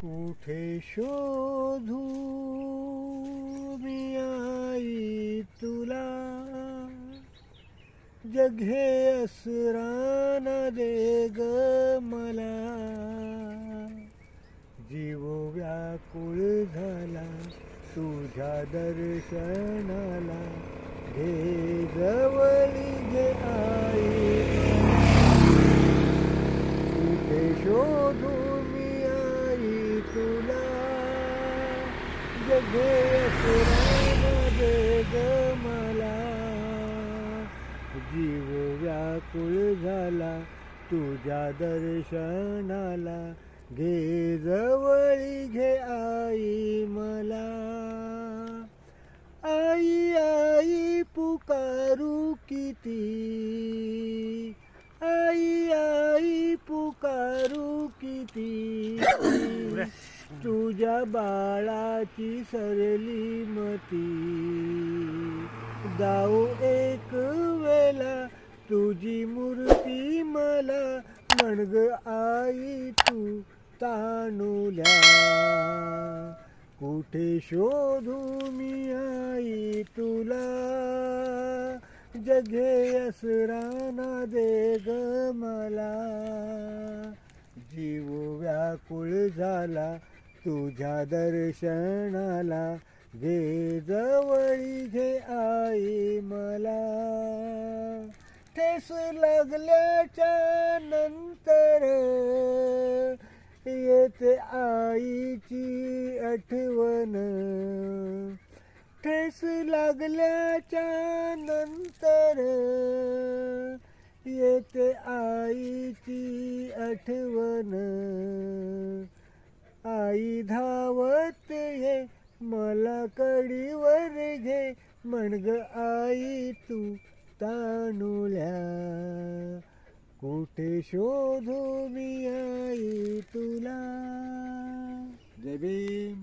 कुठे शोधू मी आई तुला. जघे असरान दे ग मला. जीव व्याकुळ झाला तुझ्या दर्शनाला घे. मला जीव व्याकुळ झाला तुझ्या दर्शनाला. घे जवळी घे आई मला. आई आई पुकारू किती. आई आई तुझ्या बाळाची सरली मती. जाऊ एक वेला तुझी मूर्ती मला. म्हणग आई तू तानुल्या कुठे शोधू मी आई तुला? जगे असराना दे ग मला. जीव व्याकुळ झाला तुझ्या दर्शनाला घे जवळी घे आई मला. ठेस लागल्याच्या नंतर येते आईची आठवण. ठेस लागल्याच्या नंतर येते आईची आठवण. आई धावत ये मला कडीवर घे. म्हणग आई तू तानुल्या कुठे शोधू मी आई तुला? जय भीम.